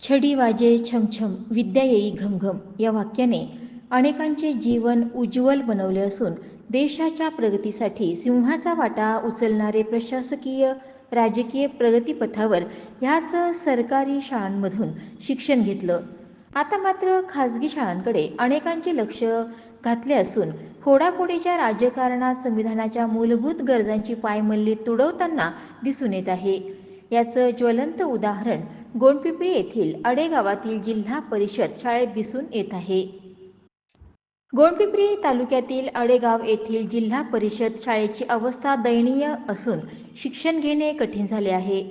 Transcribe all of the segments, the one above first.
छडी वाजे छमछम विद्या येई घमघम या वाक्याने अनेकांचे जीवन उज्ज्वल बनवले असून देशाच्या प्रगतीसाठी सिंहाचा वाटा उचलणारे प्रशासकीय राजकीय प्रगतीपथावर ह्याच सरकारी शाळांमधून शिक्षण घेतलं. आता मात्र खाजगी शाळांकडे अनेकांचे लक्ष घातले असून फोडाफोडीच्या राजकारणात संविधानाच्या मूलभूत गरजांची पायमल्ली तुडवताना दिसून येत आहे. याचं ज्वलंत उदाहरण गोंडपिंपरी येथील अडेगावातील जिल्हा परिषद शाळेत दिसून येत आहे. गोंडपिंपरी तालुक्यातील अडेगाव येथील जिल्हा परिषद शाळेची अवस्था दयनीय असून शिक्षण घेणे कठीण झाले आहे.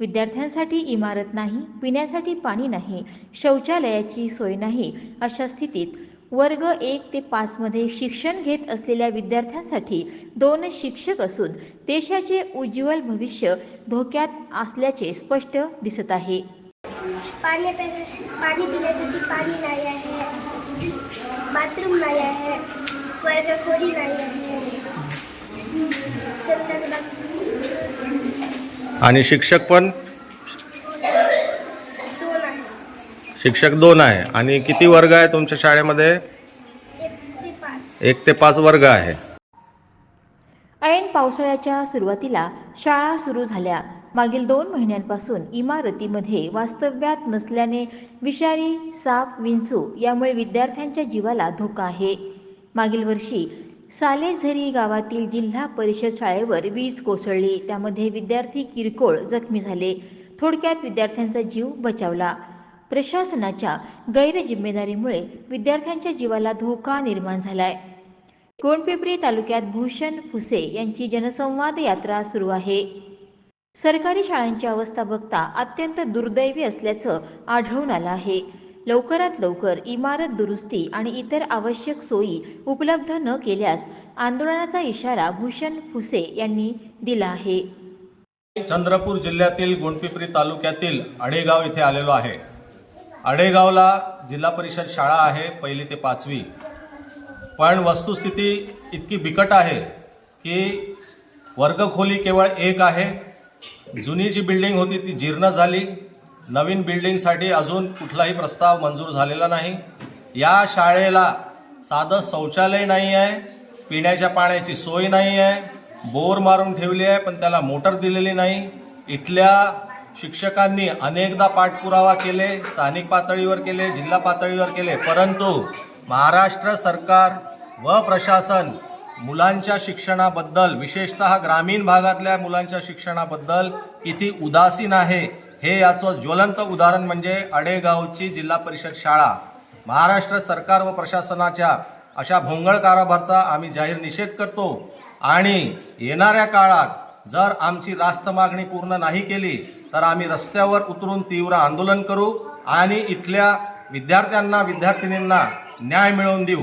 विद्यार्थ्यांसाठी इमारत नाही पिण्यासाठी पाणी नाही शौचालयाची सोय नाही अशा स्थितीत वर्ग एक ते पाचमध्ये शिक्षण घेत असलेल्या विद्यार्थ्यांसाठी दोन शिक्षक असून देशाचे उज्ज्वल भविष्य धोक्यात असल्याचे स्पष्ट दिसत आहे. पाणी पे- पाणी पिण्यासाठी पाणी नाही आहे. बाथरूम नाही आहे. नाही आहे. आणि शिक्षक पण? दोन आहे शिक्षक दोन आहे. आणि किती वर्ग आहे तुमच्या शाळेमध्ये? एक ते पाच. एक ते पाच वर्ग आहे. ऐन पावसाळ्याच्या सुरुवातीला शाळा सुरू झाल्या. मागील दोन महिन्यांपासून इमारतीमध्ये वास्तव्यात नसल्याने विषारी साप विंचू यामुळे विद्यार्थ्यांच्या जीवाला धोका आहे. मागील वर्षी सालेझरी गावातील जिल्हा परिषद शाळेवर वीज कोसळली. त्यामध्ये विद्यार्थी किरकोळ जखमी झाले. थोडक्यात विद्यार्थ्यांचा जीव बचावला. प्रशासनाच्या गैरजिम्मेदारीमुळे विद्यार्थ्यांच्या जीवाला धोका निर्माण झालाय. गोंडपिपरी तालुक्यात भूषण फुसे यांची जनसंवाद यात्रा सुरू आहे. सरकारी शाळांची अवस्था बघता अत्यंत दुर्दैवी असल्याचं आढळून आलं आहे. लवकरात लवकर इमारत दुरुस्ती आणि इतर आवश्यक सोयी उपलब्ध न केल्यास आंदोलनाचा इशारा भूषण फुसे यांनी दिला आहे. चंद्रपूर जिल्ह्यातील गुणपिपरी तालुक्यातील अडेगाव इथे आलेलो आहे. अडेगावला जिल्हा परिषद शाळा आहे पहिली ते पाचवी. पण वस्तुस्थिती इतकी बिकट आहे की वर्गखोली केवळ एक आहे. जुनी जी बिल्डिंग होती ती जीर्ण झाली. नवीन बिल्डिंगसाठी अजून कुठलाही प्रस्ताव मंजूर झालेला नाही. या शाळेला साधं शौचालय नाही आहे पिण्याच्या पाण्याची सोय नाही आहे बोर मारून ठेवली आहे पण त्याला मोटर दिलेली नाही. इथल्या शिक्षकांनी अनेकदा पाठपुरावा केले स्थानिक पातळीवर केले जिल्हा पातळीवर केले परंतु महाराष्ट्र सरकार व प्रशासन मुलांच्या शिक्षणाबद्दल विशेषतः ग्रामीण भागातल्या मुलांच्या शिक्षणाबद्दल किती उदासीन आहे हे याचं ज्वलंत उदाहरण म्हणजे अडेगावची जिल्हा परिषद शाळा. महाराष्ट्र सरकार व प्रशासनाच्या अशा भोंगळ कारभारचा आम्ही जाहीर निषेध करतो. आणि येणाऱ्या काळात जर आमची रास्त मागणी पूर्ण नाही केली तर आम्ही रस्त्यावर उतरून तीव्र आंदोलन करू आणि इथल्या विद्यार्थ्यांना विद्यार्थिनींना न्याय मिळवून देऊ.